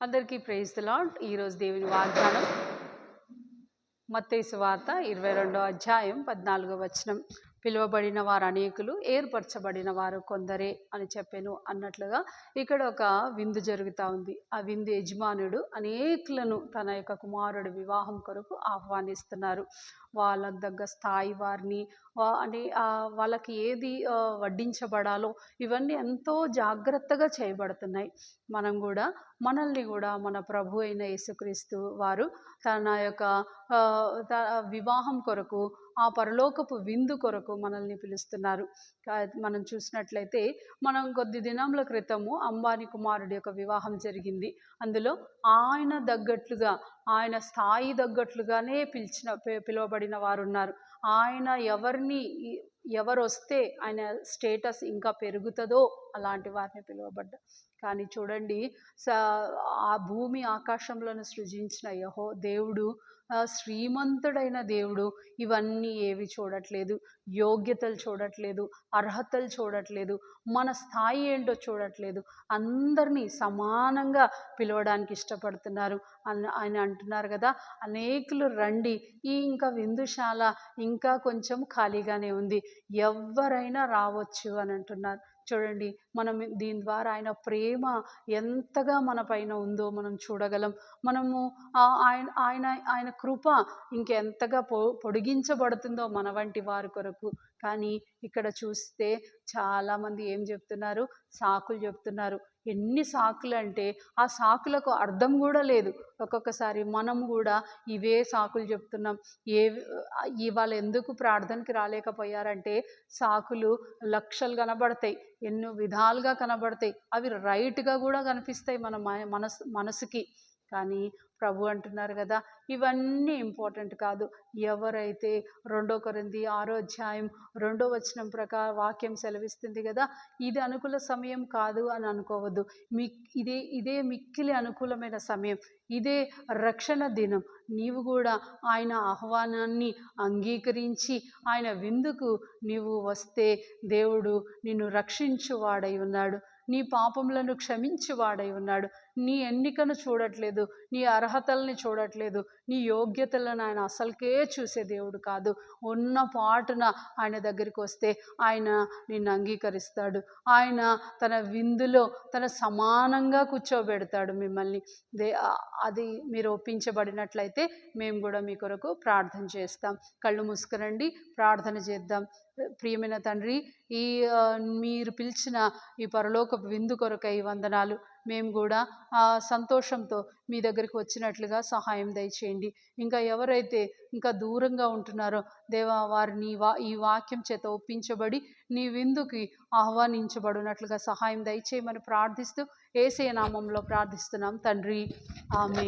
అందరికీ praise lord ఈరోజు దేవుని వాగ్దానం మత్తేసు వార్త ఇరవై రెండో అధ్యాయం పద్నాలుగో వచనం. పిలువబడిన వారు అనేకులు ఏర్పరచబడిన వారు కొందరే అని చెప్పాను అన్నట్లుగా ఇక్కడ ఒక విందు జరుగుతూ ఉంది. ఆ విందు యజమానుడు అనేకులను తన యొక్క కుమారుడు వివాహం కొరకు ఆహ్వానిస్తున్నారు. వాళ్ళకు తగ్గ స్థాయి వారిని అంటే వాళ్ళకి ఏది వడ్డించబడాలో ఇవన్నీ ఎంతో జాగ్రత్తగా చేయబడుతున్నాయి. మనం కూడా మనల్ని కూడా మన ప్రభు అయిన యేసుక్రీస్తు వారు తన యొక్క వివాహం కొరకు ఆ పరలోకపు విందు కొరకు మనల్ని పిలుస్తున్నారు. మనం చూసినట్లయితే మనం కొద్ది దినముల క్రితము అంబానీ కుమారుడి యొక్క వివాహం జరిగింది. అందులో ఆయన తగ్గట్లుగా ఆయన స్థాయి తగ్గట్లుగానే పిలిచిన పిలువబడిన వారు ఉన్నారు ఆయన ఎవరిని ఎవరు వస్తే ఆయన స్టేటస్ ఇంకా పెరుగుతుందో అలాంటి వారిని పిలువబడ్డా కానీ చూడండి స ఆ భూమి ఆకాశంలను సృజించిన యహో దేవుడు శ్రీమంతుడైన దేవుడు ఇవన్నీ ఏవి చూడట్లేదు. యోగ్యతలు చూడట్లేదు. అర్హతలు చూడట్లేదు. మన స్థాయి ఏంటో చూడట్లేదు. అందరినీ సమానంగా పిలవడానికి ఇష్టపడుతున్నారు అని ఆయన అంటున్నారు కదా. అనేకులు రండి. ఈ ఇంకా విందుశాల ఇంకా కొంచెం ఖాళీగానే ఉంది. ఎవరైనా రావచ్చు అని అంటున్నారు. చూడండి మనం దీని ద్వారా ఆయన ప్రేమ ఎంతగా మన పైన ఉందో మనం చూడగలం. మనము ఆయన ఆయన ఆయన కృప ఇంకెంతగా పొ పొడిగించబడుతుందో మన వంటి వారి కొరకు. కానీ ఇక్కడ చూస్తే చాలామంది ఏం చెప్తున్నారు? సాకులు చెప్తున్నారు. ఎన్ని సాకులు అంటే ఆ సాకులకు అర్థం కూడా లేదు. ఒక్కొక్కసారి మనం కూడా ఇవే సాకులు చెప్తున్నాం. ఏ ఇవాళ ఎందుకు ప్రార్థనకి రాలేకపోయారంటే సాకులు లక్షలు కనబడతాయి. ఎన్నో విధాలుగా కనబడతాయి. అవి రైట్గా కూడా కనిపిస్తాయి మన మనసు మనసుకి. కానీ ప్రభు అంటున్నారు కదా ఇవన్నీ ఇంపార్టెంట్ కాదు. ఎవరైతే రెండో కొరింది ఆరో అధ్యాయం రెండో వచనం ప్రకారం వాక్యం సెలవిస్తుంది కదా ఇది అనుకూల సమయం కాదు అని అనుకోవద్దు. మీ ఇదే ఇదే మిక్కిలి అనుకూలమైన సమయం. ఇదే రక్షణ దినం. నీవు కూడా ఆయన ఆహ్వానాన్ని అంగీకరించి ఆయన విందుకు నీవు వస్తే దేవుడు నిన్ను రక్షించువాడై ఉన్నాడు. నీ పాపములను క్షమించువాడై ఉన్నాడు. నీ ఎన్నికను చూడట్లేదు. నీ అర్హతల్ని చూడట్లేదు. నీ యోగ్యతలను ఆయన అసలుకే చూసే దేవుడు కాదు. ఉన్న పాటున ఆయన దగ్గరికి వస్తే ఆయన నిన్ను అంగీకరిస్తాడు. ఆయన తన విందులో తన సమానంగా కూర్చోబెడతాడు మిమ్మల్ని. దే అది మీరు ఒప్పించబడినట్లయితే మేము కూడా మీ కొరకు ప్రార్థన చేస్తాం. కళ్ళు మూసుకురండి. ప్రార్థన చేద్దాం. ప్రియమైన తండ్రి ఈ మీరు పిలిచిన ఈ పరలోక విందు కొరకై వందనాలు. మేము కూడా ఆ సంతోషంతో మీ దగ్గరికి వచ్చినట్లుగా సహాయం దయచేయండి. ఇంకా ఎవరైతే ఇంకా దూరంగా ఉంటున్నారో దేవా వారిని వా ఈ వాక్యం చేత ఒప్పించబడి నీ విందుకి ఆహ్వానించబడినట్లుగా సహాయం దయచేయమని ప్రార్థిస్తూ ఏసే నామంలో ప్రార్థిస్తున్నాం తండ్రి. ఆమె